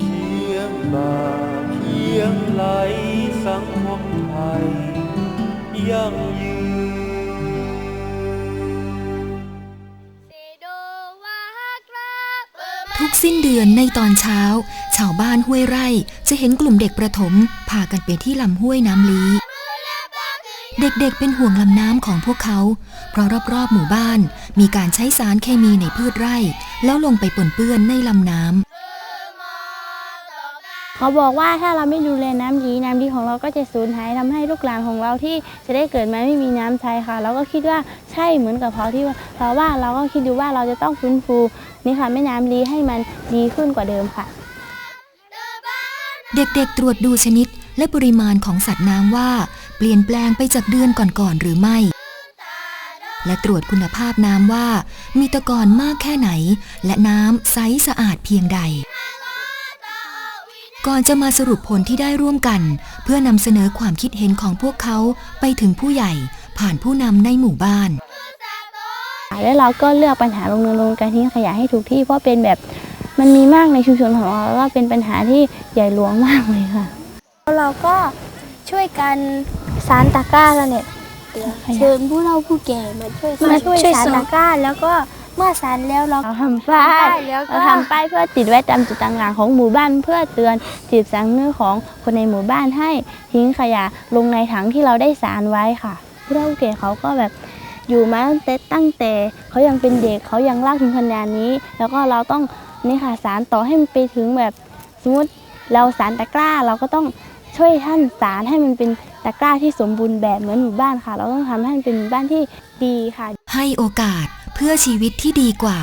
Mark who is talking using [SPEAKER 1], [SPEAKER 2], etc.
[SPEAKER 1] เคียงบ่าเคียงไหลสังคมไทย ยั่งยืน
[SPEAKER 2] ทุกสิ้นเดือนในตอนเช้า ชาวบ้านห้วยไร่ จะเห็นกลุ่มเด็กประถม พากันไปที่ลำห้วยน้ำลี เด็กๆเป็นห่วงลำน้ำของพวกเขา เพราะรอบๆหมู่บ้านมีการใช้สารเคมีในพืชไร่ แล้วลงไปปนเปื้อนในลำน้ำ
[SPEAKER 3] เขาบอกว่าถ้าเราไม่ดูแลน้ำดีน้ำดีของเราก็จะสูญหายทำให้ลูกหลานของเราที่จะได้เกิดมาไม่มีน้ำใช้ค่ะ เราก็คิดว่าใช่เหมือนกับเขาที่เพราะว่าเราก็คิดดูว่าเราจะต้องฟื้นฟูนี่ค่ะแม่น้ำลีให้มันดีขึ้นกว่าเดิมค่ะ
[SPEAKER 2] เด็กๆ ตรวจดูชนิดและปริมาณของสัตว์น้ำว่า เปลี่ยนแปลงไปจากเดือนก่อนๆหรือไม่ และตรวจคุณภาพน้ำว่า มีตะกอนมากแค่ไหน และน้ำใสสะอาดเพียงใด ก่อนจะมาสรุปผลที่ได้ร่วมกัน เพื่อนำเสนอความคิดเห็นของพวกเขาไปถึงผู้ใหญ่ผ่านผู้นำในหมู่บ้าน
[SPEAKER 3] แล้วเราก็เลือกปัญหาลงเนินลงการทิ้งขยะให้ถูกที่เพราะเป็นแบบ มันมีมากในชุมชนของเราแล้วก็เป็นปัญหาที่ใหญ่หลวงมากเลยค่ะ
[SPEAKER 4] เราก็ช่วยกันสารตะกร้าแล้วเนี่ยเชิญผู้เฒ่าผู้แก่มาช่วย
[SPEAKER 3] มาช่วย
[SPEAKER 4] สาร
[SPEAKER 3] สาร
[SPEAKER 4] ตะกร้าแล้วก็เมื่อสารแล้วเรา
[SPEAKER 3] เราทำป้าย
[SPEAKER 4] แล้วก็
[SPEAKER 3] เราทำป้ายเพื่อติดไว้ตามจุดต่างๆของหมู่บ้านเพื่อเตือนจิตสังนึกของคนในหมู่บ้านให้ทิ้งขยะลงในถังที่เราได้สารไว้ค่ะผู้เฒ่าผู้แก่เขาก็แบบอยู่มาตั้งแต่ตั้งแต่เขายังเป็นเด็กเขายังรักถึงขนาดนี้ แล้วก็เราต้อง นี่ค่ะสารต่อให้มันไปถึงแบบสมมติเราสารตะกร้าเราก็ต้องช่วยท่านสารให้มันเป็นตะกร้าที่สมบูรณ์แบบเหมือนหมู่บ้านค่ะ เราต้องทำให้มันเป็นหมู่บ้านที่ดีค่ะ
[SPEAKER 2] ให้โอกาสเพื่อชีวิตที่ดีกว่า